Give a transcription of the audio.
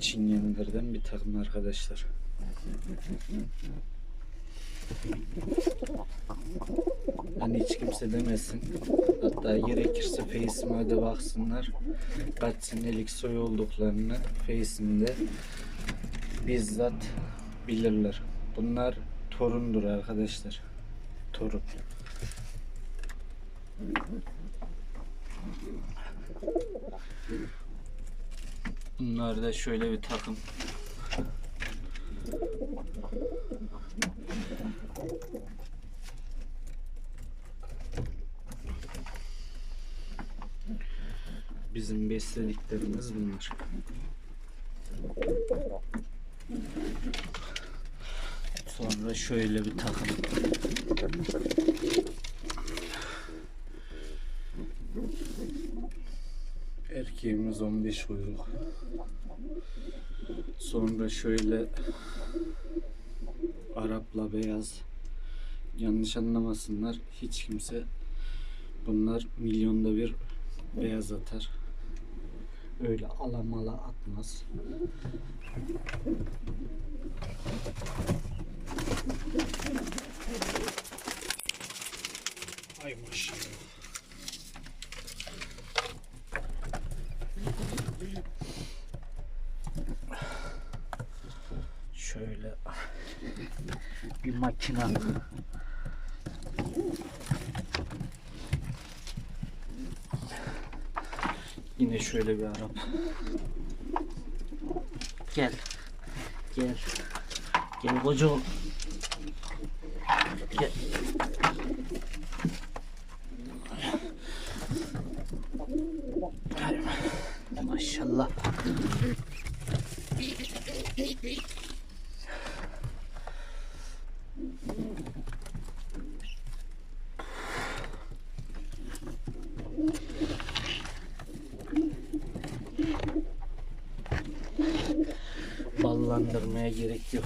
Çin yenilerden bir takım arkadaşlar. Hani hiç kimse demesin. Hatta gerekirse Face'ime de baksınlar. Kaç senelik soy olduklarını Face'imde bizzat bilirler. Bunlar torundur arkadaşlar. Torun. Bunlar da şöyle bir takım. Bizim beslediklerimiz bunlar. Sonra şöyle bir takım. Erkeğimiz 15 kuyruk. Sonra şöyle Arapla beyaz. Yanlış anlamasınlar. Hiç kimse bunlar milyonda bir beyaz atar. Öyle alamala atmaz. Ay maşallah. Şöyle bir makina. Yine şöyle bir Arap. Gel. Gel. Gel kocuğum. Gel. Maşallah. Ballandırmaya gerek yok.